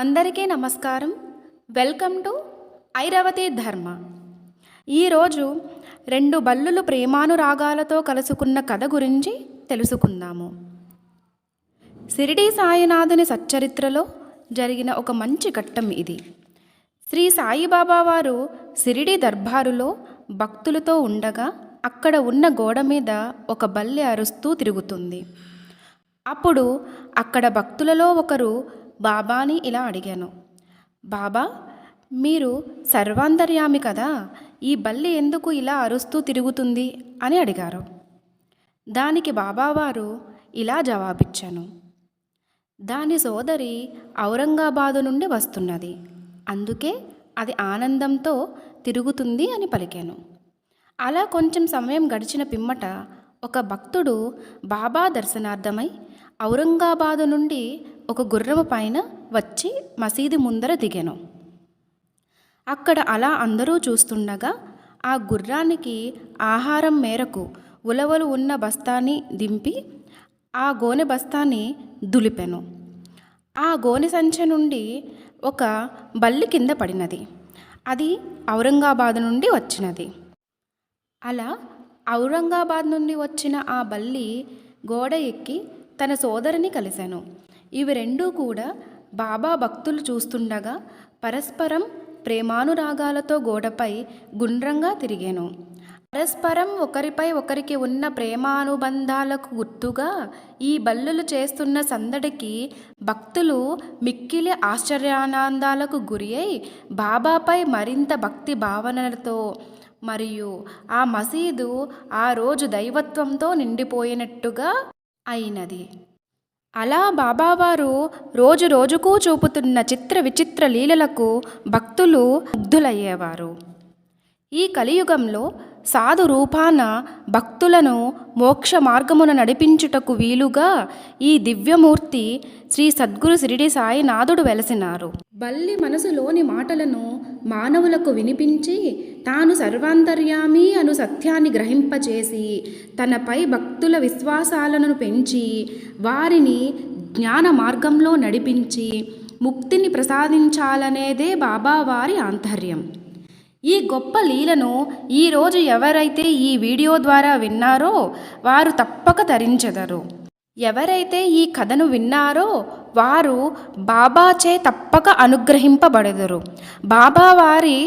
అందరికీ నమస్కారం. Welcome to ఐరవతి ధర్మ. ఈరోజు రెండు బల్లులు ప్రేమానురాగాలతో కలుసుకున్న కథ గురించి తెలుసుకుందాము. సిరిడి సాయినాథుని సచ్చరిత్రలో జరిగిన ఒక మంచి ఘట్టం ఇది. శ్రీ సాయిబాబా వారు సిరిడి దర్బారులో భక్తులతో ఉండగా అక్కడ ఉన్న గోడ మీద ఒక బల్లె అరుస్తూ తిరుగుతుంది. అప్పుడు అక్కడ భక్తులలో ఒకరు బాబాని ఇలా అడిగాను. బాబా మీరు సర్వాంతర్యామి కదా ఈ బల్లి ఎందుకు ఇలా అరుస్తూ తిరుగుతుంది? అని అడిగారు. దానికి బాబావారు ఇలా జవాబిచ్చాను. దాని సోదరి ఔరంగాబాదు నుండి వస్తున్నది. అందుకే అది ఆనందంతో తిరుగుతుంది అని పలికాను. అలా కొంచెం సమయం గడిచిన పిమ్మట ఒక భక్తుడు బాబా దర్శనార్థమై ఔరంగాబాదు నుండి ఒక గుర్రము పైన వచ్చి మసీదు ముందర దిగాను. అక్కడ అలా అందరూ చూస్తుండగా ఆ గుర్రానికి ఆహారం మేరకు ఉలవలు ఉన్న బస్తాని దింపి ఆ గోనె బస్తాని దులిపెను. ఆ గోనె సంచె నుండి ఒక బల్లి కింద పడినది. అది ఔరంగాబాద్ నుండి వచ్చినది. అలా ఔరంగాబాద్ నుండి వచ్చిన ఆ బల్లి గోడ ఎక్కి తన సోదరిని కలిశాను ఇవి రెండూ కూడా బాబా భక్తులు చూస్తుండగా పరస్పరం ప్రేమానురాగాలతో గోడపై గుండ్రంగా తిరిగాను. పరస్పరం ఒకరిపై ఒకరికి ఉన్న ప్రేమానుబంధాలకు గుర్తుగా ఈ బల్లులు చేస్తున్న సందడికి భక్తులు మిక్కిలి ఆశ్చర్యానందాలకు గురి అయి బాబాపై మరింత భక్తి భావనలతో మరియు ఆ మసీదు ఆ రోజు దైవత్వంతో నిండిపోయినట్టుగా అయినది. అలా బాబావారు రోజు రోజుకు చూపుతున్న చిత్ర విచిత్ర లీలలకు భక్తులు ముగ్ధులయ్యేవారు. ఈ కలియుగంలో సాధు రూపాన భక్తులను మోక్ష మార్గమున నడిపించుటకు వీలుగా ఈ దివ్యమూర్తి శ్రీ సద్గురు సిరిడి సాయినాథుడు వెలసినారు. బల్లి మనసులోని మాటలను మానవులకు వినిపించి తాను సర్వాంతర్యామి అను సత్యాన్ని గ్రహింపచేసి తనపై భక్తుల విశ్వాసాలను పెంచి వారిని జ్ఞాన మార్గంలో నడిపించి ముక్తిని ప్రసాదించాలనేదే బాబావారి ఆంతర్యం. ఈ గొప్ప లీలను ఈరోజు ఎవరైతే ఈ వీడియో ద్వారా విన్నారో వారు తప్పక తరించెదరు. ఎవరైతే ఈ కథను విన్నారో వారు బాబాచే తప్పక అనుగ్రహింపబడెదరు. బాబావారి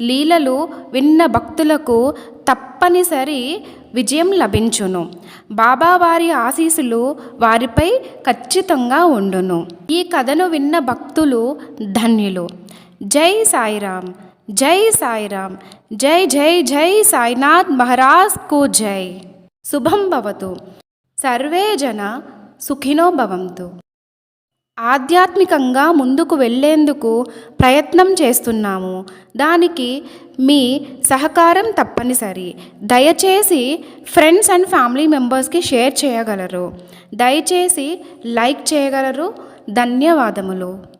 లీలలు విన్న భక్తులకు తప్పనిసరి విజయం లభించును. బాబా వారి ఆశీస్సులు వారిపై ఖచ్చితంగా ఉండును. ఈ కథను విన్న భక్తులు ధన్యులు. జై సాయిరామ్ జై సాయిరామ్ జై జై జై సాయినాథ్ మహారాజ్కు జై. శుభం భవతు. సర్వే జన సుఖినో భవంతు. ఆధ్యాత్మికంగా ముందుకు వెళ్ళేందుకు ప్రయత్నం చేస్తున్నాము. దానికి మీ సహకారం తప్పనిసరి. దయచేసి ఫ్రెండ్స్ అండ్ ఫ్యామిలీ మెంబర్స్కి షేర్ చేయగలరు. దయచేసి లైక్ చేయగలరు. ధన్యవాదములు.